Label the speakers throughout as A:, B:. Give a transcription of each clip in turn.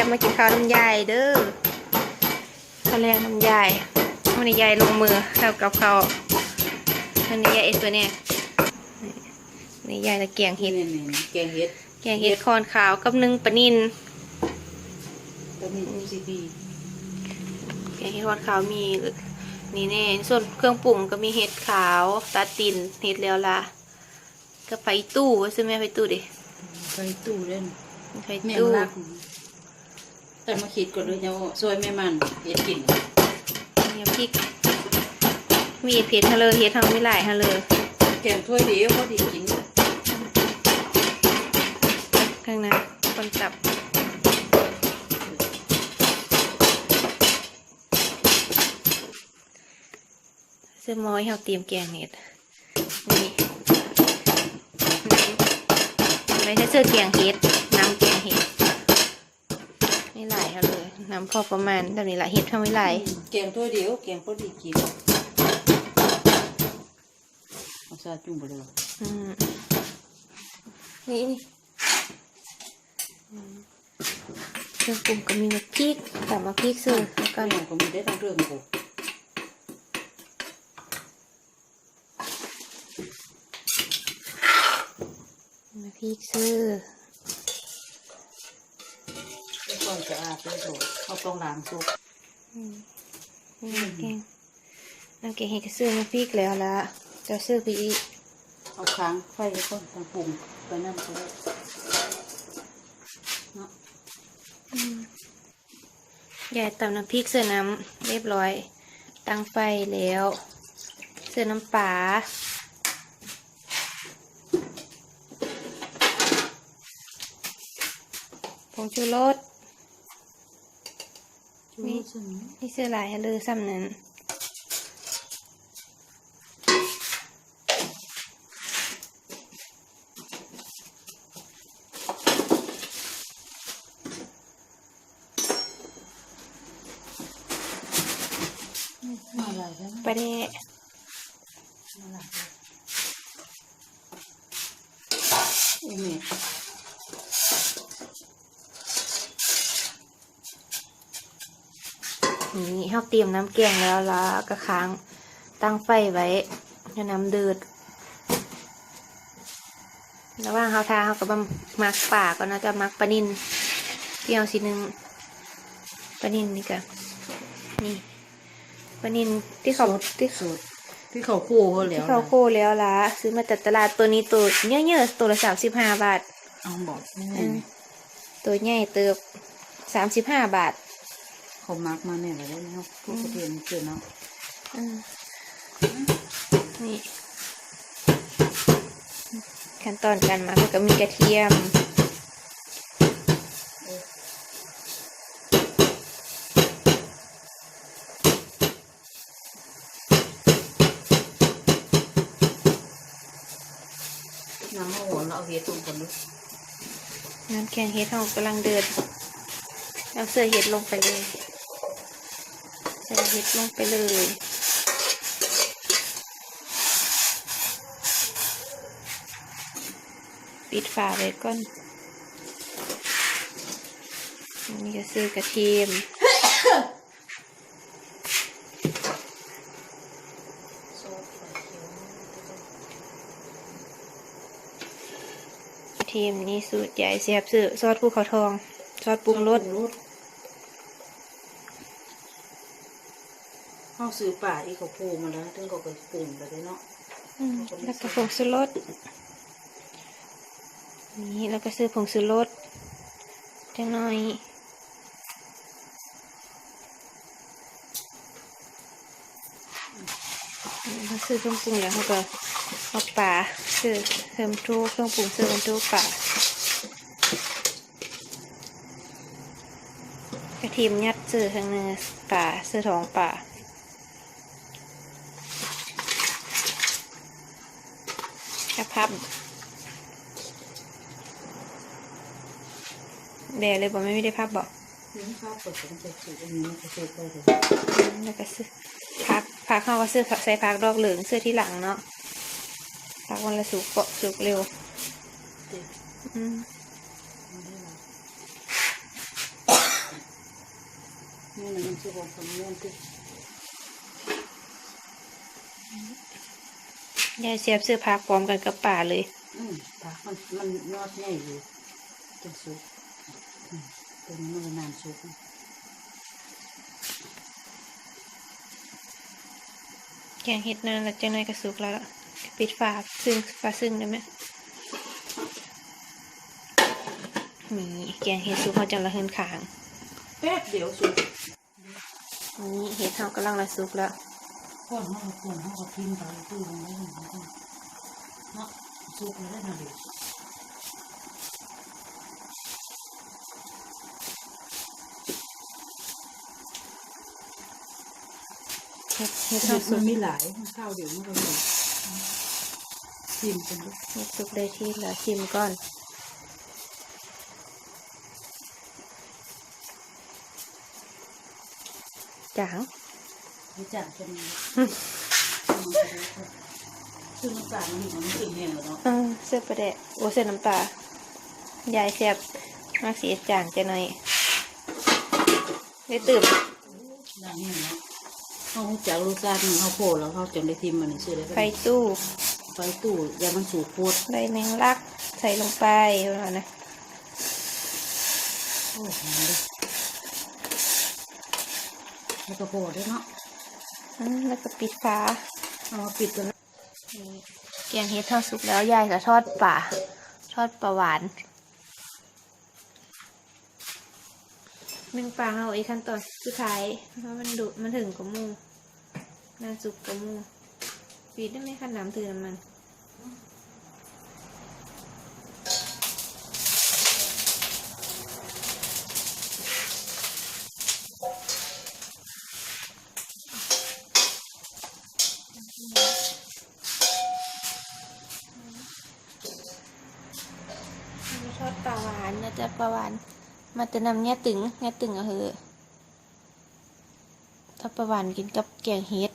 A: ดีจ้าวันนี้เซมมากินข้าวน้ำยายเด้อข้าวแรงน้ำยายวันนี้ยายลงมือทำกับข้าววันนี้ยายเอ็ดตัวเนี่ยนี่ยายตะเกียงเห็ด
B: นี่นี่แกงเห็ด
A: แกงเห็ดคอนขาวกับนึ่งปลานิน
B: ตัวนี้ซีดี
A: แกงเห็ดคอนขาวมีนี่แน่ส่วนเครื่องปรุงก็มีเห็ดขาวตาตินเห็ดแล้วละก็ไปตู้ซื้อแม่ไปตู้ดิ
B: ใส่ตู้เล่น
A: ไป
B: แม่
A: ตู้
B: รั กแต่มาคิดก่อนเลยเนาะซอยแม่มันเห็ดกิน
A: เนี่ยพริก มีเห็ดเผ็ดฮะเลยเห็ดทำไม่หลายฮะเลย
B: แกงถ้วยเดียวพอดีกิน
A: ข้างในคนจับเสื้อมอยเขาเตรียมแกงเห็ดนี่ไม่ใช่เสื้อแกงเห็ดน้ำแกงเห็ด ไม่หลายเขาเลยน้ำพอประมาณแบบนี้ละเห็ดทำไม่หลาย
B: แกงถ้วยเดียวแกงพอดีกินเอาซาจุ่มไปเลย
A: อืมนี่นี่อืมเครื่องปรุงก็มีมะพริกแต่มะพริกซื้อแล้ว
B: ก็
A: ก็
B: ยังก็มีได้ทั้งเรื่องกู
A: มะพริกซื้อ
B: ก่อน จะอาบเลยโถเขาต้องล้างซุป
A: อืมนี่น้ำแกงน้ำแกงเห็ดก็ซื้อมะพริกแล้วละจะซื้อไปอีก
B: เอาค้างไฟไว้ก่อนทางปรุงไปนั่นก็ได้เนาะ
A: อืมยายตำน้ำพริกเสื้อน้ำเรียบร้อย ตั้งไฟแล้ว เสื้อน้ำปลาผงชูรส
B: จุ่มซึ่ง
A: นี่เสื้อลายให้อซ้ำนั้น
B: มาหลายแล้ว
A: ปลาแดะ
B: มาหลายแล้วอุ้ยแม่
A: นี่ เขาเตรียมน้ำแกงแล้วละก็ค้างตั้งไฟไว้ให้น้ำเดือดระหว่างเขาทาเขาก็บำมักป่าก็น่าจะมักปลานินเที่ยวสิหนึ่งปลานินนี่กันนี่ปลานินที่เขาที่
B: สูตรที่เขาคู่เขาแล้
A: ที่
B: ว
A: เขา
B: นะ
A: โคแล้วละซื้อมาจากตลาดตัวนี้ตัวเยอะๆตัวละสามสิบห้าบาท
B: เอาบอก
A: อืมตัวใหญ่เติบสามสิบห้าบาท
B: เขามักมาเนี่ยเลยเนาะผู้กระเทียมเกินเนาะ
A: อืมนี่ ขั้นตอนการหมักก็มีกระเทียม
B: น้ำหัวเราเอาเห็ดตุ่มกันดู
A: น้ำแกงเห็ดเรากำลังเดือดเอาเสื้อเห็ดลงไปเลยใส่ เห็ดลงไปเลยปิดฝาไว้ก่อนอันนี่ก็ซื้อกระเทียมกระเทียมนี่สูตรใหญ่เสียบซื้อซอสภูเขาทอง ซอสปรุงรส
B: เขาซื้อป่าที่เขาปูมาแล้วถึงเขาก็ปรุงไปเลยเนาะ
A: อืมแล้วก็ผงชูรสนี่แล้วก็ซื้อผงชูรสจังหน่อยอืมเขาซื้อเครื่องปรุงแล้วเขาก็เอาป่าซื้อเพิ่มทุกเครื่องปรุงซื้อเป็นทุกป่ากระเทียมยัดซื้อทางเนื้อป่าซื้อท้องป่า ครับแบเลยบอกไม่ได้
B: ภาพบอ
A: กแล้วก็ซื้อพักพักเข้าก็ซื้อใส่พักดอกเหลืองเสื้อที่หลังเนาะพักวันละสุกเกาะสุกเร็วอืม
B: นี่มันจะบอกผมเรื่องที่
A: ยายเสียบเสื้อผ้าพร้อมกันกับป่าเลย
B: อืมปากมันมันยอดใหญ่อยู่จังสุกอืมตัวนี้มันนานสุก
A: แกงเห็ดนานแล้วจังไดก็สุกแล้วล่ะปิดฝาซึ่งฝาซึ่งได้ไหมนี่แกงเห็ดสุกเขาจังละเฮินขาง
B: แป๊บเดียวสุก
A: นี่เห็ดเขากำลังละสุกแล้ว
B: ก่อนห้องก่อนห้องก็พิมพ์ไปตู้ลงได้หนึ่งเนาะสุกแล้วได้หน่อยเดียว
A: เห็ดเห็ด
B: เห็
A: เขา
B: ด
A: สุ
B: มั
A: ก
B: นมีหลายข้าวเดี๋ยวมันก็มีพิมพ์กันด้วย
A: เห็ดสุกได้ที่แล้วชิมก่อนจาง
B: รู้จักกันไหมซึ่งน้ำตามันมีความรู้สึกแห้งแล้วเนาะ
A: เออเสื้อประเดะโอ้เสื้อน้ำตายายเสียบมากสีจางจะหน่อยได้ตื่ม
B: อย่างนี้นะเขาจากรสชาติเขาโผล่แล้วเขาจนได้ทิมมันชื่ออะไร
A: ไฟตู้
B: ไฟตู้ยามันสูบโคตร
A: ใบแมงลักใส่ลงไปว่านะ
B: โอ้โหแล้วก็โผล่ด้วยเนาะ
A: แล้วก็ปิดฝา
B: เอามาปิดกัน
A: นี่แกงเห็ดทอดสุกแล้วยายก็ทอดป่าทอดปลาหวานนึ่งปลาเอาอีกขั้นตอนสุดท้ายเพราะมันดุมันถึงกับหมูน่าสุกกับหมูปิดได้ไหมคะน้ำถือน้ำมัน แต่นำเนี่ตึงเนี่ตึงอะเหอะถ้าประวันกินกับแกงเฮ็ด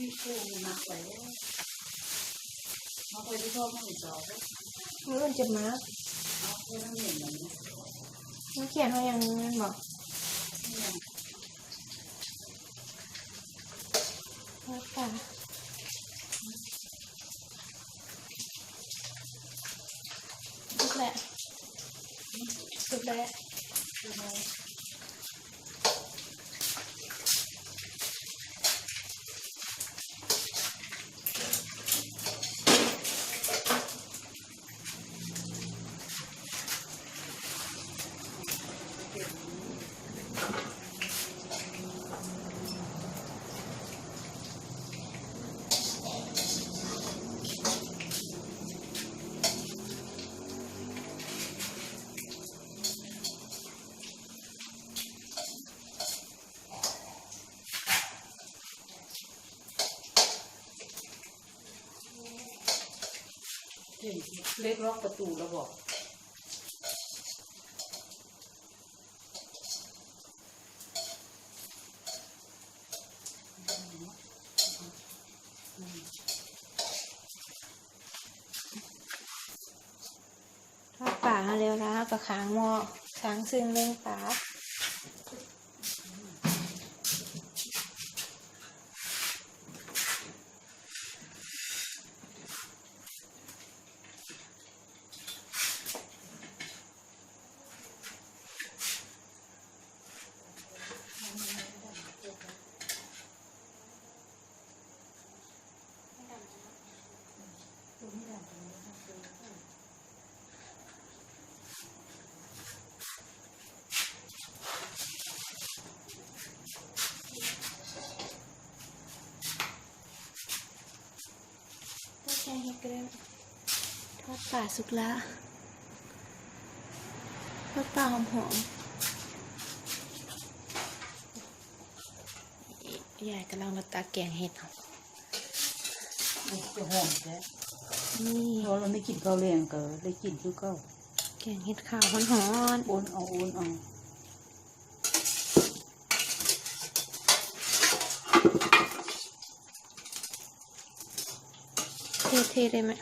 B: ที่คู่มาไว้มาไปที่ชอบมันจอไมื
A: อมันจะมา
B: เอาเพื่อนเห็นแบบนี้
A: มาเขียนว่าอย่างนี้มันบอกว่าปลาสุกแล้วสุกแล้ว
B: เห็น เล็กล็อกประตูแล้วบอก
A: ถ้าป่ามาเร็วแล้วกับค้างหม้อค้างซึ่งเรื่องป่า ก็แค่เห็ดก็ได้ทอดป่าสุกละทอดป่าหอมหอมๆยายกำลังมาตาแกงเห็ดเอา
B: มันจะหอมแท้
A: นี่
B: เพราะเราไม่กินข้าวแรงก็ได้กินคือข้าว
A: แกงเห็ดขาวหอนหอน
B: โอนเอาโอนเอา
A: ๆเท่ๆ ได้ไหม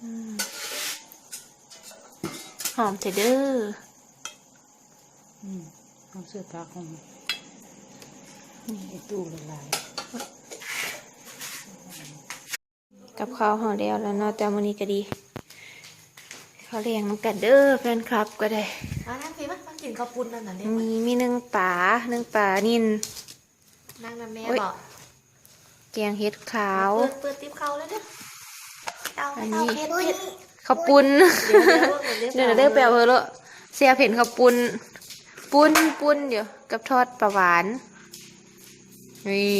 A: อืมหอมเถอะเด้อ
B: อืมเอาเสื้อผ้าของนี่ไอ้ตู้ละลาย
A: กับข้าวห่อเดียวแล้วเนาะแต่มื้อนี้ก็ดีเขาเรียงน้ำกันเด้อแฟนคลับก็ได้
C: ข้าวปุ้นนั่นน่ะเนี่ย
A: มีมีหนึ่งปลาหนึ่งปลานิน
C: นั่งนั่นแม่
A: โอ๊ย
C: บอก
A: แกงเห็ดขาว
C: เปิดเปิดติ๊บเขาเลยเด้อเอา
A: อัน
C: เอา
A: นี้
C: เผ็ดเผ็ด
A: ข้าวปุ้น
C: เดี๋ยว
A: เดี๋ยวเด้อแปลว่าเลอะเสียเห็นข้าวปุ้นปุ้นปุ้นเดี๋ยวกับทอดปลาหวานนี่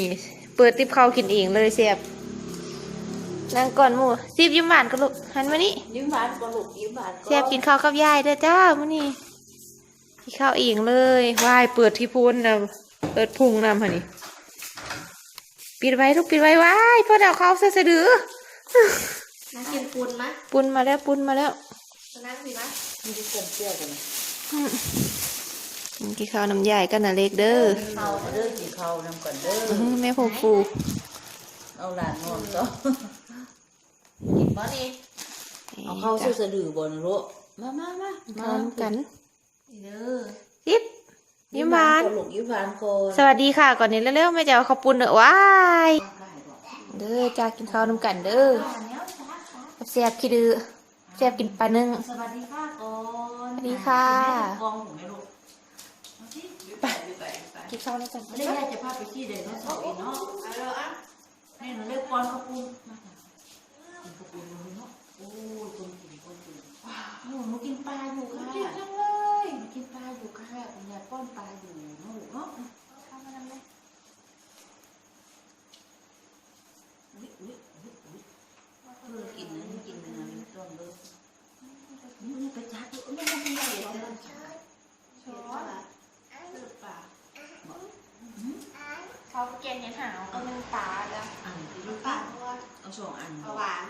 A: เปิดติ๊บข้าวกินเองเลยเสียบนั่งก่อนหมูซีบยิ้มหวานกันลูกหันมานี่
B: ยิ้มหวานก็ลูกยิ้มหวานก็
A: เสียบกินข้าวกับยายเด้อจ้ามื้อนี้กินข้าวเองเลยวายเปิดที่พุ้นนะเปิดพุงนำค่ะนี่ปิดไว้ลูกปิดไว้ไว้พ่อดาวเขาเสยสะดือ
C: นั่งกินปุ้นมั้ย
A: ปุ้นมาแล้วปุ้นมาแล้ว
C: นั่งพี่มั้ย
B: มันจะเกินเปรี้ยวกันนะ
A: อืมกินข้าวน้ำยายกันนะเล็กเด้อ
B: ข้าวเด้อกินข้าวนำก่อนเด้อ
A: อื้อหือแม่ผูฟู
B: เอาหลานนอนก็
C: กินบ่นี่
B: เอาเข้าสู้สะดือบนลูกมามามา
A: พร้อมกัน
C: เด้อ
A: ยิบยิ้มหวาน
B: ก่อลูกยิ้มหวานก่อน
A: สวัสดีค่ะก่อนนี้เร็วๆแม่จะเอาข้าวปุ้นเด้อว้ายเด้อจ้ากินข้าวน้ำกันเด้อเสียบขี้ดื้อเสียบกินปลานึ่ง
C: สวัสดีค่ะก่อน
A: สวัสดีค่ะ
B: กองหูไหมลูกเอาสิไปไปไป
A: กินข้าวน้ำกัน
B: ไม่ได้ยายจะพาไปที่เด่นเขาสอบอีกเนาะ
C: เอาเลยอะ
B: ให้หนูเรียกปอนข้าวปุ้นมาค่ะกินข้าวปุ้นเลยเนาะโอ้ยคนกินคนกินว้าวหนูหนูกินปลาอยู่ค่ะ ค่ะคุณยายป้อนปลาอยู่เนาะลูกเนาะ
C: เข้ามานั่งเลย
B: อุ๊ยอุ๊ยอุ๊ยอุ๊ยเพื่อกินนะนี่กินนะมันต้นเลยนี่ไปจัดอยู่ไม่ไม่ไม่ไม่ไม่ไม่
C: ช้อนอะเลือดปลา
A: เขาเกณฑ์เห็นหาวเอาหนึ่งปลาจ้ะ
B: อันที่
C: น้ำ
B: ลูก
C: ปลาเพราะว่า
B: เอาสองอัน
C: เอาหวาน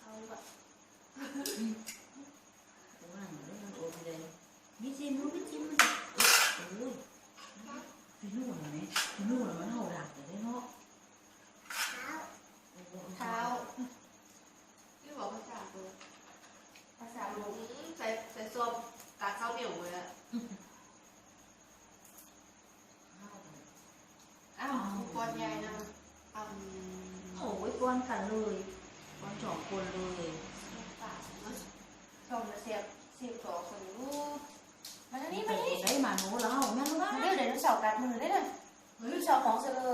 C: เขาแบบ
B: ว่าหนูได้มันโอมเลยมีจิ้มรู้มีจิ้มมันโอ้ยพี่นู่นไหมพี่นู่นมันเห่าหลักเลยเนาะ
C: เท้าพี่บอกภาษาตัวภาษาลุงใส่ใส่ส้มตาข้าวเหนียวเลยอะอ้าวก้อนใหญ่นะอืม
B: โอ้ยป้อนกันเลยป้อนสองคนเลย
C: ปากมัน
A: ชมเสียบเสียบสองคนลูกมาทางนี้
B: ไป
A: มาทางนี้
B: ได้มาหนูแล้วแม่รู้ว่า
A: มาเร็วเดี๋ยวน้องสาวกัดมือได้เลยลูกสาวของเสลอ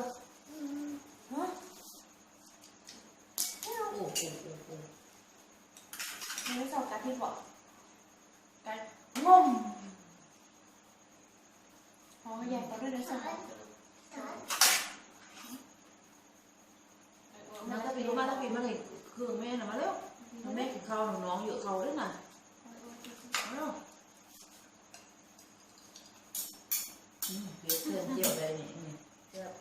A: ฮะ
B: โอ้โหโอ้โหโอ้โห
A: น้องสาวกัดที่บอกกัดงมอ๋อใหญ่กว่าด้วยน้องสาว
B: มาถ้าพี่รู้มาถ้าพี่มาเลยเครื่องแม่น่ะมาเร็ว
A: ม
B: มันแม่กินข้าวน้องอยู่เขาด้วยน่ะเนาะอืมเปรี้ยวเพื่อนเจียวได้นี่นี่แซ่บ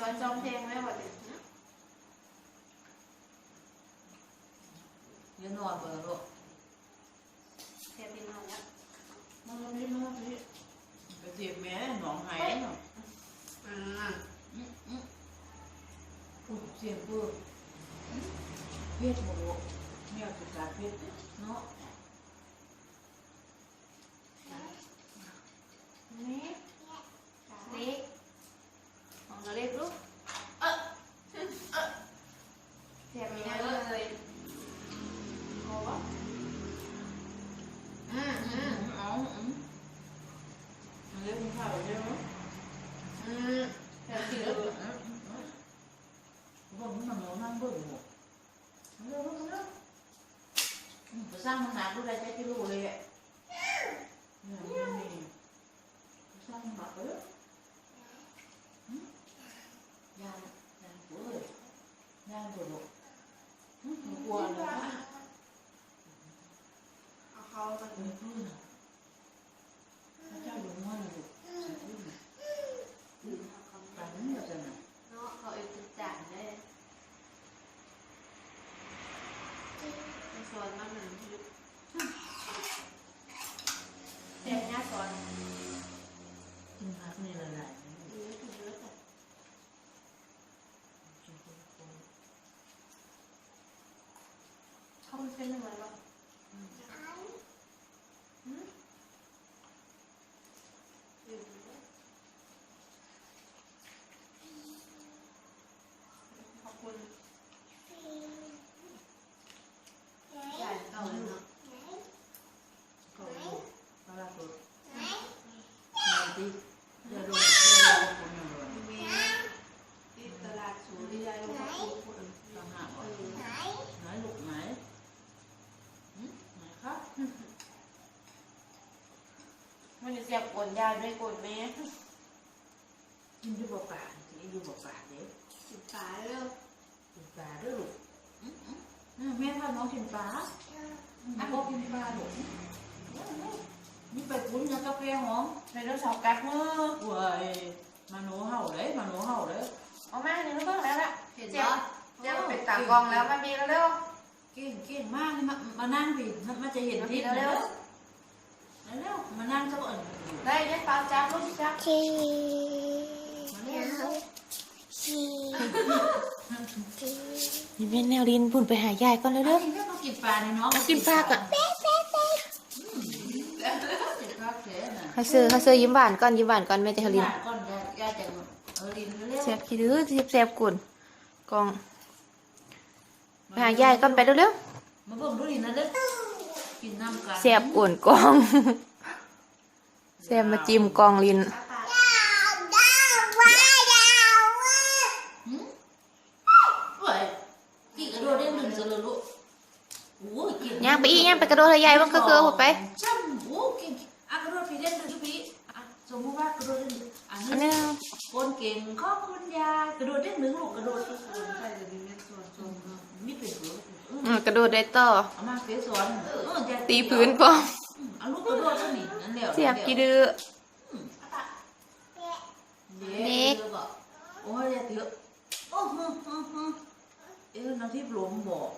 C: ร้อนจอมเพลงไหมวะเด็ก
B: เดี๋ยวนอนก่อนนะลูก
C: เทียบพี่น้องแล้ว
B: นอนนี่นอนนี่ไปเจ็บแม่หนองหายเนาะ
C: อืม
B: อืมอืมพูดเสียงพูด เพชรหมดลูกแม่สุดการเพชรเนาะ
C: นี่เล็กของเราเล็กลูกเออเออเทียบไม่ได้เลยโอ้อืม
B: อื
C: อื
B: ม
C: ม
B: เอาอืมมันเรียกคุณข้าวเรียกมั้ง
C: อืมเทียบ
B: เอ
C: พี่
B: อ
C: ลูก
B: เออเออบอกมันมันนั่งเบิ่งหมดเร็วเร็วเร็วอืมไปสร้างมันหนาดูได้ใจที่รู้เลยอะเนี่ยมันนี่สร้างมันหนักเลยอืมยานยานหัวเลยยานตัวลูก อืมกลัวเลยนะ
C: เอาเขามา
B: เออพื้นอะพระเจ้าอยู่ม้วนเลยลูกพื้นอะ
C: อืมเอาเขา
B: ปั
C: มาน
B: นี้ก็จะน่ะ
C: เนาะเขาเอ็กซ์จัดเลยสอนมาหนึ่งทีเด็กหน้าสอน
B: กินพักนี่ละลาย
C: เยอะถึงเยอะแต่ เขาเป็นเส้นอะไรบ้างอืมอืมขอบคุณใหญ่เก่าเลยเนาะ
B: ก็ปลาตัวมาดิอย่าโดนอย่าโดนคนอย่างไร
C: มีที่ตลาดสูริยาลงมาปลูกคน
B: ต่างหาก
C: เอ
B: ว่า
C: อ
B: ไหนลูกไหนไหนครับ
C: มันจะเสี ยบกดยาด้วยกดแม่
B: กินดูบ่ปากกินดูบ่ปากเด้
C: สิบสายเร็ว
B: กินปลาด้วยลูกแม่พาน้องกินปลาอะก็กินปลาลูกนี่ไปคุ้นนะกาแฟหอม
C: ในรถสอบกัดมือ
B: เว้ยมาโนเห่าเลยมาโนเห่าเลย
C: เอามาในรถเบิ่งแล้วล่ะเจ็บเจ็บเป็นตากองแล้วมามีแล้วเร็ว
B: เก่งเก่งมากนี่มามานั่งดิมันจะเห็นทิศ
C: มาเร็ว
B: เร็วมานั่งเจ้าเอิญ
C: ได้ได้ปลาจับลูกจับ
B: มาเร็ว
A: นี่เป็นแนวดินพุ่นไปหายายก่อนเลย
B: เด้
A: เด้
B: อ
A: อ
B: นี่ก็กินปลาในน้อง
A: มากินปลาก่อน
B: กินปลาเสียน่ะ
A: ให้ซื้อให้ซื้อยิ้มหวานก่อนยิ้มหวานก่อนแม่จะให้ลิน
B: ก่อนยายายจะเออลินเร็ว
A: แซ่บขี้ดื้อแซ่บแซ่บกุ่นกองไปหายายก่อนไปเร็ว
B: มาเบิ่งดูลินนะเด้อ กินน้ำกัน
A: ๆแซ่บกุ่นกองแซ่บมาจิ้มกองลิน
B: หืมเว้ยกี่กระโดดได้หนึ่งสลึงลูกโอ้ยกิน
A: ย่างไปอีกย่างไปกระโดดให้ยายบ้างก็คือหัวไป
B: จ้ำโอ้เก่งอะกระโดดไปเล่นเลยทุกปีอะสมมติว่ากระโดดเล่นเลยอะ
A: อัน
B: นี่
A: นี้
B: คนเก่งขอบคุณยายกระโดดได้หนึ่งลูกกระโดดทุกคน
C: ใช่จะมีเม็ดส่วนส่วน
B: มีเป็นหัวเออ
A: อืมกระโดดได้ต่อ
B: เอามาเสียสอนเออยาย
A: ตีพื้นพร้อม
B: อืมเอาลูกกระโดดซะนี่นั่นแหละ
A: เสียบขี้ดื้อ
B: เด็กบอกโอ้ยยายเตี้ยโอ้ฮึฮึฮึเอ๊ะน้ำทิพย์หลวงบอก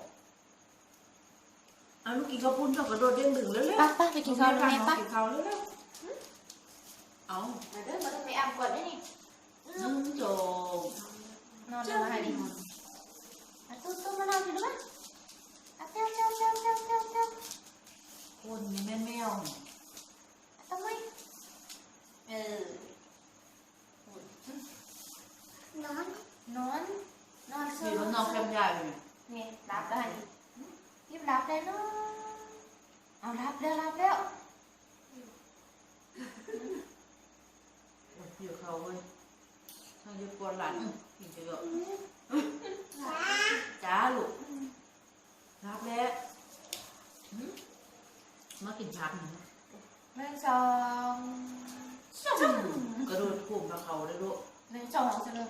B: เอาลูกกินข้าวปุ้นกับกระโดดเด้งดึงแล้วเร็ว
A: ป้าป้าไปกินข้าวด้วยแม่ป้า
B: กินข้าวเร็วๆเอา
C: มาเด้อมาต้องไปอาบก่อนได้นี่
B: นึ่งโจก
C: นอนมาให้ดิอะตุ้มตุ้มมานอนอยู่ด้วยอะเจ้าเจ้าเจ้าเจ้าเจ้าเจ้า
B: คนแม่แมว
C: ทำไมเออ นอน นอน นอน
B: มีมันนอกแคมยายอยู่
C: นี่รับได้รีบรับได้เนาะเอารับแล้วรับแล้ว
B: อยู่เขาเว้ยทางอยู่ปวดหลังกินเยอะจ้าลูกรับแล้วหืม มากินผักหนึ่ง
C: หนึ่งสอง
B: กระโดดกลุ่มกับเขาเลยลูก
C: หนึ่งสองเสร็จเลย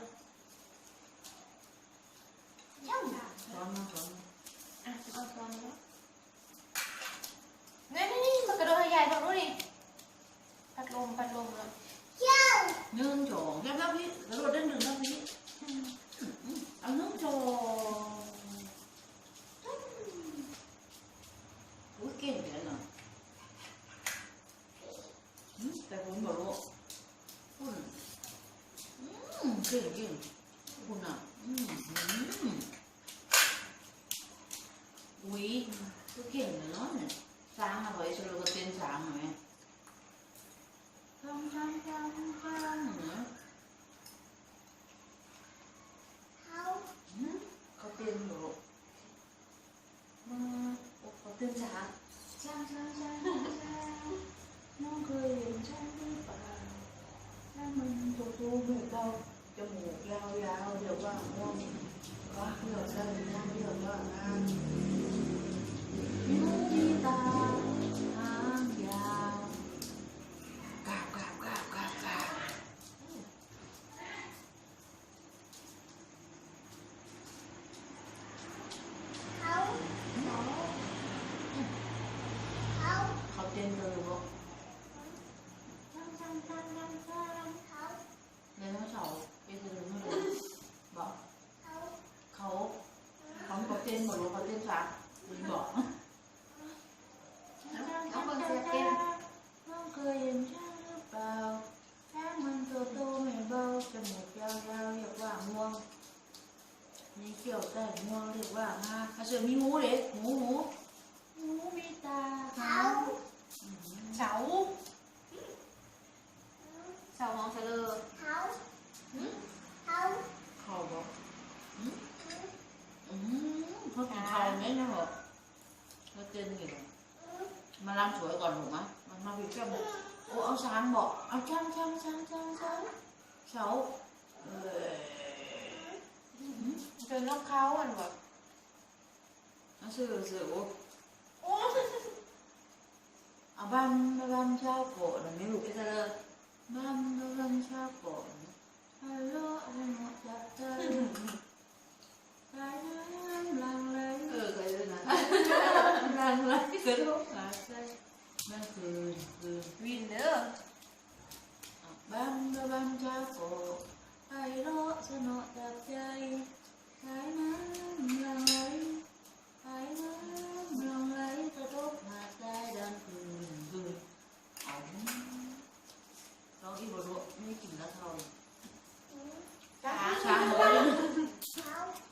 C: ช่างค่ะ
B: ช้อนมาช้อนมา
C: อะเอาตอนนี้นี่นี่นี่มากระโดดให้ยายตรงนู้นนี่พัดลมพัดลมแล้ว
B: หนึ่งสองแค่แล้วพี่กระโดดได้หนึ่งแล้วพี่เอาหนึ่งสองอุ้ยเก่งเลยเนาะอืมแต่ผมบอกว่าคุณอืมเก่งเก่งคุณอะอืมอืมอุ้ยก็เก่งเลยเนาะเนี่ยช้างเอาไว้สโลก็เต้นช้างเหรอไหมช้างช้างช้างช้างเหรอ อืมเขาเต้นอยู่มา โอ้เขาเต้นช้าช้างช้างช้างช้างน้องเคยเห็นช้างหรือเปล่าถ้ามันโตโตๆเหมือนเราจมูกยาวๆเดี๋ยวว่าง่วงก็เลือกได้นะเลือกว่างานนิ้วมีตาหางยาวกราบกราบกราบกราบกราบ เขาเต้นเลยบอกไดโนเสาร์เป็นเลยไม่รู้บอกเขาเขาเขาเต้นหมด รู้เขาเต้นช้าคุณบอก
C: เอาคนเสียเต้น
B: น้องเคยเห็นช้างหรือเปล่าช้างมันโตโตๆไม่ เบาจมูกยาวๆเรียกว่าง่วงมีเขี้ยวใต้ง่วงเรียกว่างาอาเสือมีหูเด็กหูหูหูมีตาเขาอืม
C: เสาเสามองเสลอ
B: เขาบอกอืมอืมเขากินข้าวไหมนะบอกเขาเต้นกี่บอกมาลำสวยก่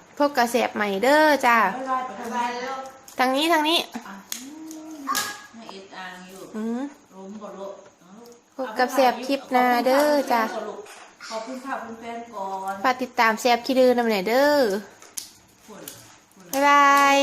B: พบกับ
C: แส
B: บใหม่เด้อจ้า
A: บ๊ายบา
B: ยบ๊ายบายแล้ว
A: ทางนี้ทางนี้
B: อะให้เอ็ดอ่างอยู่
A: อืม
B: ล้มก่อนลูกเอา
A: พบกับแสบคลิปหน้าเด้อจ้า
B: ขอบคุณค่ะคุณแฟนก่อน
A: ฝากติดตามแสบคิดดื้อนำหน่อยเด้อ
B: คุณ
A: บายบาย